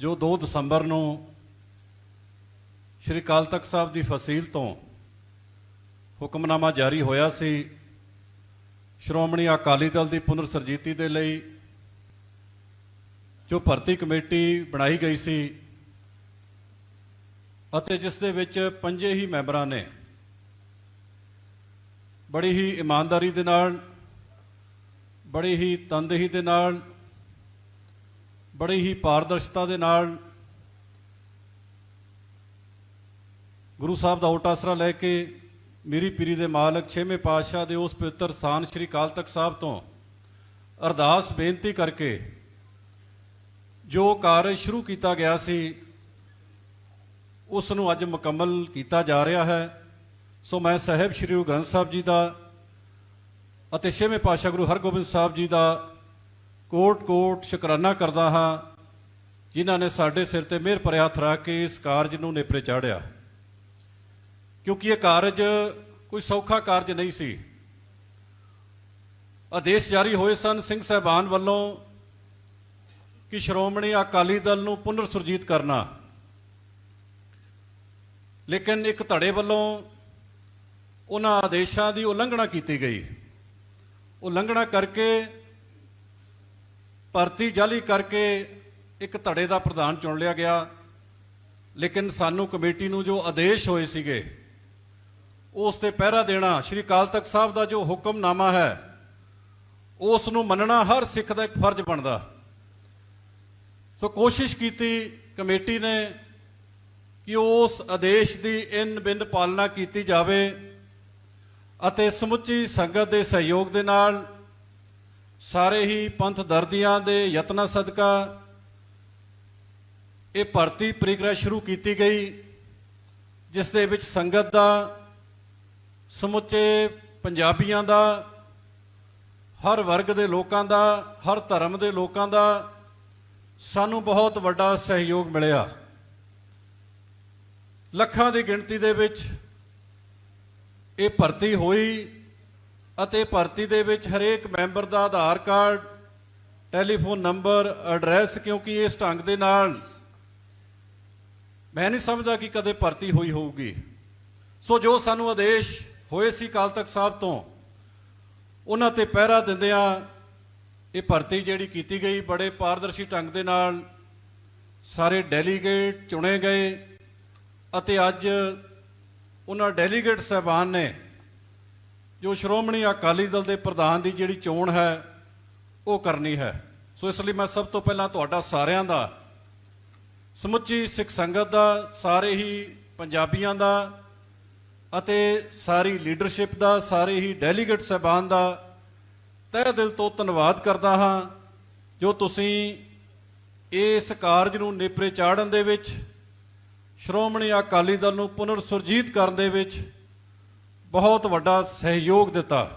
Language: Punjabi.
ਜੋ 2 ਦਸੰਬਰ ਨੂੰ ਸ਼੍ਰੀ ਅਕਾਲ ਤਖਤ ਸਾਹਿਬ ਦੀ ਫਸੀਲ ਤੋਂ ਹੁਕਮਨਾਮਾ ਜਾਰੀ ਹੋਇਆ ਸੀ, ਸ਼੍ਰੋਮਣੀ ਅਕਾਲੀ ਦਲ ਦੀ ਪੁਨਰ ਸਰਜੀਤੀ ਦੇ ਲਈ ਜੋ ਭਰਤੀ ਕਮੇਟੀ ਬਣਾਈ ਗਈ ਸੀ ਅਤੇ ਜਿਸ ਦੇ ਵਿੱਚ ਪੰਜੇ ਹੀ ਮੈਂਬਰਾਂ ਨੇ ਬੜੀ ਹੀ ਇਮਾਨਦਾਰੀ ਦੇ ਨਾਲ, ਬੜੀ ਹੀ ਤਨਦੇਹੀ ਦੇ ਨਾਲ ਬੜੀ ਹੀ ਪਾਰਦਰਸ਼ਤਾ ਦੇ ਨਾਲ ਗੁਰੂ ਸਾਹਿਬ ਦਾ ਓਟ ਆਸਰਾ ਲੈ ਕੇ ਮੇਰੀ ਪੀਰੀ ਦੇ ਮਾਲਕ ਛੇਵੇਂ ਪਾਤਸ਼ਾਹ ਦੇ ਉਸ ਪਵਿੱਤਰ ਸਥਾਨ ਸ੍ਰੀ ਅਕਾਲ ਤਖਤ ਸਾਹਿਬ ਤੋਂ ਅਰਦਾਸ ਬੇਨਤੀ ਕਰਕੇ ਜੋ ਕਾਰਜ ਸ਼ੁਰੂ ਕੀਤਾ ਗਿਆ ਸੀ, ਉਸ ਨੂੰ ਅੱਜ ਮੁਕੰਮਲ ਕੀਤਾ ਜਾ ਰਿਹਾ ਹੈ। ਸੋ ਮੈਂ ਸਾਹਿਬ ਸ੍ਰੀ ਗੁਰੂ ਗ੍ਰੰਥ ਸਾਹਿਬ ਜੀ ਦਾ ਅਤੇ ਛੇਵੇਂ ਪਾਤਸ਼ਾਹ ਗੁਰੂ ਹਰਗੋਬਿੰਦ ਸਾਹਿਬ ਜੀ ਦਾ ਕੋਟ ਕੋਟ ਸ਼ੁਕਰਾਨਾ ਕਰਦਾ ਹਾਂ ਜਿਨ੍ਹਾਂ ਨੇ ਸਾਡੇ ਸਿਰ ਤੇ ਮਿਹਰ ਭਰਿਆ ਹੱਥ ਰੱਖ ਕੇ ਇਸ ਕਾਰਜ ਨੂੰ ਨੇਪਰੇ ਚਾੜਿਆ। ਕਿਉਂਕਿ ਇਹ ਕਾਰਜ ਕੋਈ ਸੌਖਾ ਕਾਰਜ ਨਹੀਂ ਸੀ। ਆਦੇਸ਼ ਜਾਰੀ ਹੋਏ ਸਨ ਸਿੰਘ ਸਾਹਿਬਾਨ ਵੱਲੋਂ ਕਿ ਸ਼੍ਰੋਮਣੀ ਅਕਾਲੀ ਦਲ ਨੂੰ ਪੁਨਰ ਸੁਰਜੀਤ ਕਰਨਾ। ਲੇਕਿਨ ਇੱਕ ਧੜੇ ਵੱਲੋਂ ਉਹਨਾਂ ਆਦੇਸ਼ਾਂ ਦੀ ਉਲੰਘਣਾ ਕੀਤੀ ਗਈ। ਉਲੰਘਣਾ ਕਰਕੇ ਭਰਤੀ ਜਾਲੀ ਕਰਕੇ ਇੱਕ ਧੜੇ ਦਾ ਪ੍ਰਧਾਨ ਚੁਣ ਲਿਆ ਗਿਆ। ਲੇਕਿਨ ਸਾਨੂੰ ਕਮੇਟੀ ਨੂੰ ਜੋ ਆਦੇਸ਼ ਹੋਏ ਸੀਗੇ, ਉਸ ਤੇ ਪਹਿਰਾ ਦੇਣਾ ਸ਼੍ਰੀ ਅਕਾਲ ਤਖਤ ਸਾਹਿਬ ਦਾ ਜੋ ਹੁਕਮਨਾਮਾ ਹੈ, ਉਸ ਨੂੰ ਮੰਨਣਾ ਹਰ ਸਿੱਖ ਦਾ ਇੱਕ ਫਰਜ਼ ਬਣਦਾ। ਸੋ ਕੋਸ਼ਿਸ਼ ਕੀਤੀ ਕਮੇਟੀ ਨੇ ਕਿ ਉਸ ਆਦੇਸ਼ ਦੀ ਇਨ ਬਿੰਦ ਪਾਲਣਾ ਕੀਤੀ ਜਾਵੇ ਅਤੇ ਸਮੁੱਚੀ ਸੰਗਤ ਦੇ ਸਹਿਯੋਗ ਦੇ ਨਾਲ ਸਾਰੇ ਹੀ ਪੰਥ ਦਰਦੀਆਂ ਦੇ ਯਤਨਾਂ ਸਦਕਾ ਇਹ ਭਰਤੀ ਪ੍ਰਕਿਰਿਆ ਸ਼ੁਰੂ ਕੀਤੀ ਗਈ, ਜਿਸ ਦੇ ਵਿੱਚ ਸੰਗਤ ਦਾ, ਸਮੁੱਚੇ ਪੰਜਾਬੀਆਂ ਦਾ, ਹਰ ਵਰਗ ਦੇ ਲੋਕਾਂ ਦਾ, ਹਰ ਧਰਮ ਦੇ ਲੋਕਾਂ ਦਾ ਸਾਨੂੰ ਬਹੁਤ ਵੱਡਾ ਸਹਿਯੋਗ ਮਿਲਿਆ। ਲੱਖਾਂ ਦੀ ਗਿਣਤੀ ਦੇ ਵਿੱਚ ਇਹ ਭਰਤੀ ਹੋਈ। ਅਤੇ ਭਰਤੀ ਦੇ ਵਿੱਚ ਹਰੇਕ ਮੈਂਬਰ ਦਾ Aadhaar card, telephone number, address, ਕਿਉਂਕਿ ਇਸ ਢੰਗ ਦੇ ਨਾਲ ਮੈਂ ਨਹੀਂ ਸਮਝਦਾ ਕਿ ਕਦੇ ਭਰਤੀ ਹੋਈ ਹੋਊਗੀ। ਸੋ ਜੋ ਸਾਨੂੰ ਆਦੇਸ਼ ਹੋਏ ਸੀ ਕਾਲ ਤੱਕ ਸਾਹਿਬ ਤੋਂ, ਉਹਨਾਂ ਤੇ ਪਹਿਰਾ ਦਿੰਦਿਆਂ ਇਹ ਭਰਤੀ ਜਿਹੜੀ ਕੀਤੀ ਗਈ, ਬੜੇ ਪਾਰਦਰਸ਼ੀ ਢੰਗ ਦੇ ਨਾਲ ਸਾਰੇ ਡੈਲੀਗੇਟ ਚੁਣੇ ਗਏ ਅਤੇ ਅੱਜ ਉਹਨਾਂ ਡੈਲੀਗੇਟ ਸਹਿਬਾਨ ਨੇ ਜੋ ਸ਼੍ਰੋਮਣੀ ਅਕਾਲੀ ਦਲ ਦੇ ਪ੍ਰਧਾਨ ਦੀ ਜਿਹੜੀ ਚੋਣ ਹੈ, ਉਹ ਕਰਨੀ ਹੈ। ਸੋ ਇਸ ਲਈ ਮੈਂ ਸਭ ਤੋਂ ਪਹਿਲਾਂ ਤੁਹਾਡਾ ਸਾਰਿਆਂ ਦਾ, ਸਮੁੱਚੀ ਸਿੱਖ ਸੰਗਤ ਦਾ, ਸਾਰੇ ਹੀ ਪੰਜਾਬੀਆਂ ਦਾ ਅਤੇ ਸਾਰੀ ਲੀਡਰਸ਼ਿਪ ਦਾ, ਸਾਰੇ ਹੀ ਡੈਲੀਗੇਟ ਸਹਿਬਾਨ ਦਾ ਤਹਿ ਦਿਲ ਤੋਂ ਧੰਨਵਾਦ ਕਰਦਾ ਹਾਂ ਜੋ ਤੁਸੀਂ ਇਸ ਕਾਰਜ ਨੂੰ ਨੇਪਰੇ ਚਾੜਨ ਦੇ ਵਿੱਚ, ਸ਼੍ਰੋਮਣੀ ਅਕਾਲੀ ਦਲ ਨੂੰ ਪੁਨਰ ਸੁਰਜੀਤ ਕਰਨ ਦੇ ਵਿੱਚ ਬਹੁਤ ਵੱਡਾ ਸਹਿਯੋਗ ਦਿੱਤਾ।